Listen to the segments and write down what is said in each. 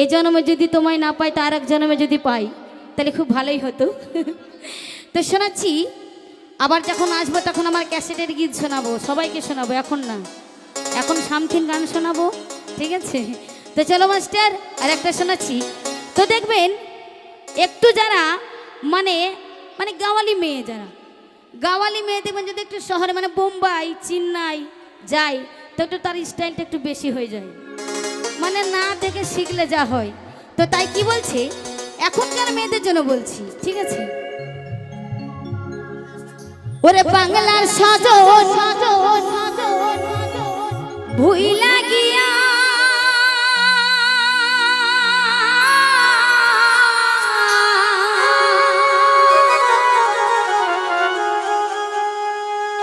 এ জন্মে যদি তোমায় না পাই, তার এক জন্মে যদি পাই, তাহলে খুব ভালোই হতো। তো শোনাচ্ছি, আবার যখন আসব তখন আমার ক্যাসেটের গীত শোনাবো, সবাইকে শোনাবো, এখন না। এখন সামথিন গান শোনাবো, ঠিক আছে? তো চলো মাস্টার, আর একটা শোনাচ্ছি। তো দেখবেন, একটু যারা মানে মানে গাওয়ালি মেয়ে যারা, গাওয়ালি মেয়ে দেখবেন যদি একটু শহরে মানে বোম্বাই, চেন্নাই যায়, তো একটু তার স্টাইলটা একটু বেশি হয়ে যায়। মানে না দেখে শিখলে যা হয়। তো তাই কি বলছে? এখনকার মেয়েদের জন্য বলছি, ঠিক আছে? ওরে বাংলার সজন ভুইলা গিয়া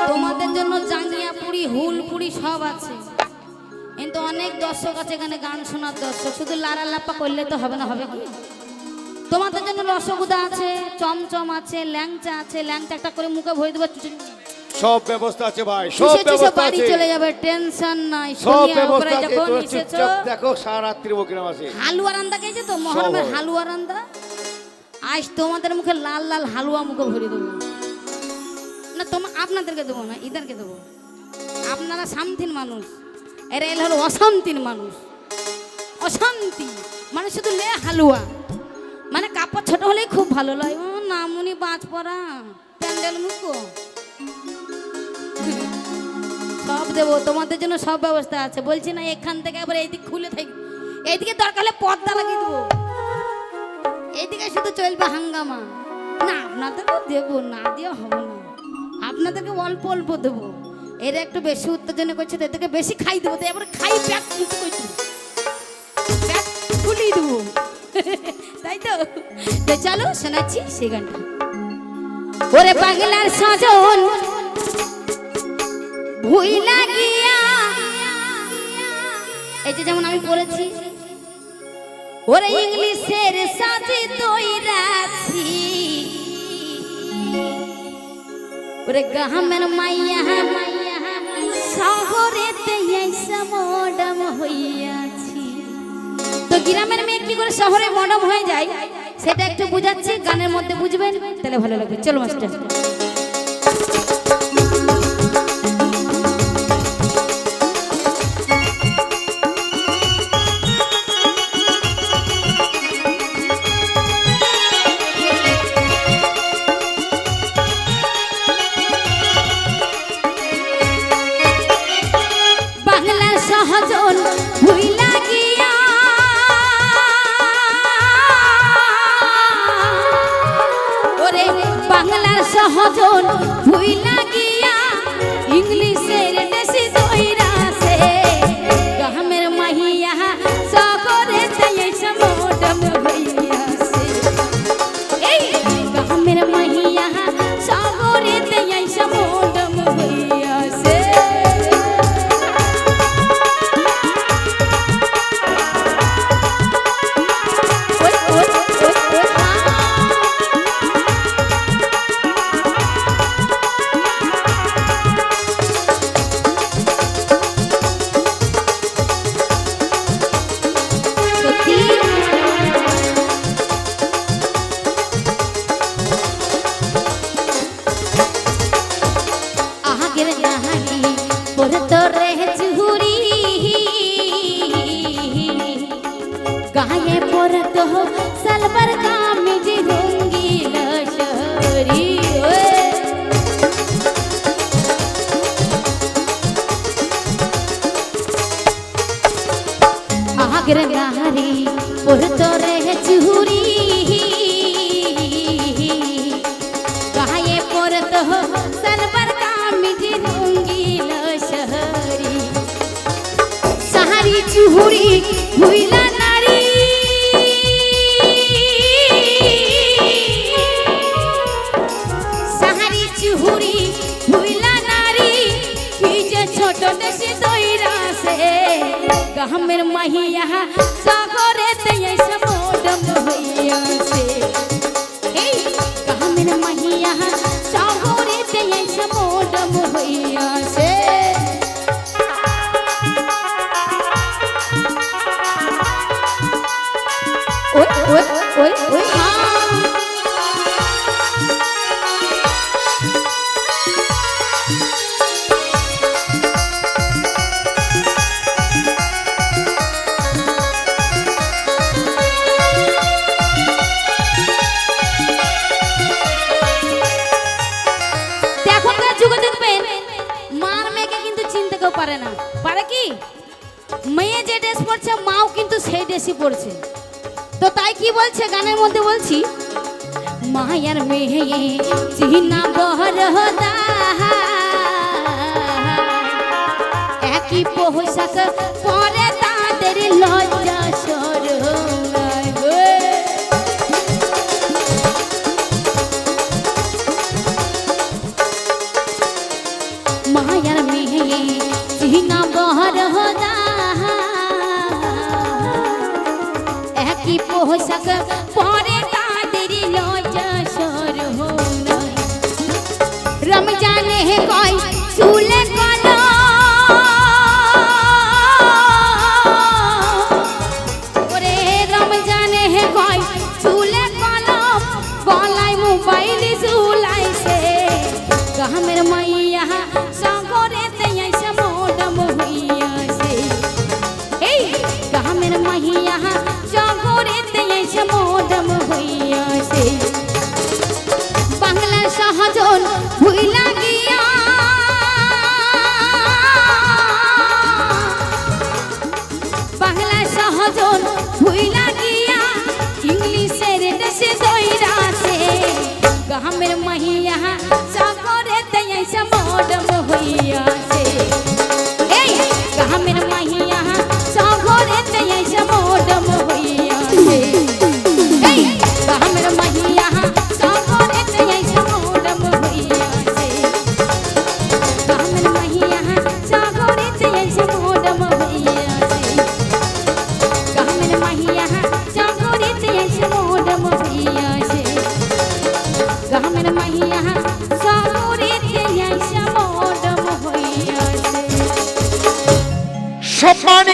তোমাদের জন্য জাঙ্গিয়া পুরি হুল পুরি সব আছে। কিন্তু অনেক দর্শক আছে এখানে গান শোনার দর্শক। শুধু লারা লাপ্পা করলে তো হবে না হবে কি? তোমাদের জন্য রসগোদা আছে চমচম আছে ল্যাংচা আছে ল্যাংচা একটা করে মুখে ভরে দেবো সব ব্যবস্থা আছে ভাই সব ব্যবস্থা আছে। চলে যাবে? টেনশন নাই সব ব্যবস্থা আছে চুপচাপ দেখো সারা রাত্রি বকিরাম আছে হালুয়া রান্দা খেয়েছো তো? মহরমের। হালুয়া রান্দা? আজ তোমাদের মুখে লাল লাল হালুয়া মুখে ভরে দেবো। না তোমার আপনাদেরকে দেবো না ইদারকে দেবো। আপনারা সামথিন মানুষ। এরা এল হলো অশান্তির মানুষ। অশান্তি। মানে শুধু লে হালুয়া। মানে কাপড় ছোট হলেই খুব ভালো লাগে। ও নামুনি বাঁচ পড়া। প্যান্ডেল মুখো। সব দেবো। তোমাদের জন্য সব ব্যবস্থা আছে। বলছি না এখান থেকে আবার এইদিক খুলে থাকি। এইদিকে দরকার হলে পর্দা লাগিয়ে দেবো। এইদিকে শুধু চলবে হাঙ্গামা। না, আপনাদেরকেও দেবো। না দিয়ে হবে না। আপনাদেরকে অল্প অল্প দেবো। এরা একটু বেশি উত্তেজনা করছে এদেরকে বেশি খাই দেবো। তো এবার খাই, প্যাক মুক্ত করছি তাই তো? তো চলো শোনাচ্ছি সেই গানটা। ওরে পাগলার সাজন ভুই লাগিয়া। এই যে যেমন আমি বলেছি, ওরে ইংলিশের সাথে তৈরাছি। ওরে গাহামের মাইয়া শহরেতে আইসা মডাম হইয়াছি। তো গ্রামের মেয়ে কি করে শহরে মডাম হয়ে যায়, সেটা একটু বুঝাচ্ছি, গানের মধ্যে বুঝবেন, তাহলে ভালো লাগবে। চলো, মাস্টার। বাংলার সহজন ভুইলা গিয়া ইংলিশের দেশি দইরাছে গ্রামের মাহিয়া সকরে তাই সমোডম গায়ে পরে তো সালবার কামিজ লুঙ্গি লশরি ওয়ে আগের নাহারি পরে তোরে চুহুরি গায়ে পরত সলবার কামিজ রঙ্গিল শহরি সাহারি চুহুরি ভুইলা নারী ছোট দেশি দইরাছে গামের মাহিয়া সাগরে তেইশ মোডম হইয়াছে এই গামের মাহিয়া সাগরে তেইশ মোডম হইয়াছে ওই ওই ওই ওই হ্যাঁ পারে না। পারে কি? মেয়ে যে ড্রেস পরছে, মাও কিন্তু সেই ড্রেসই পরছে। তো তাই কি বলছে? গানের মধ্যে বলছি, মায়ার মেয়ে চিনা বহরদা একই পোশাক কয়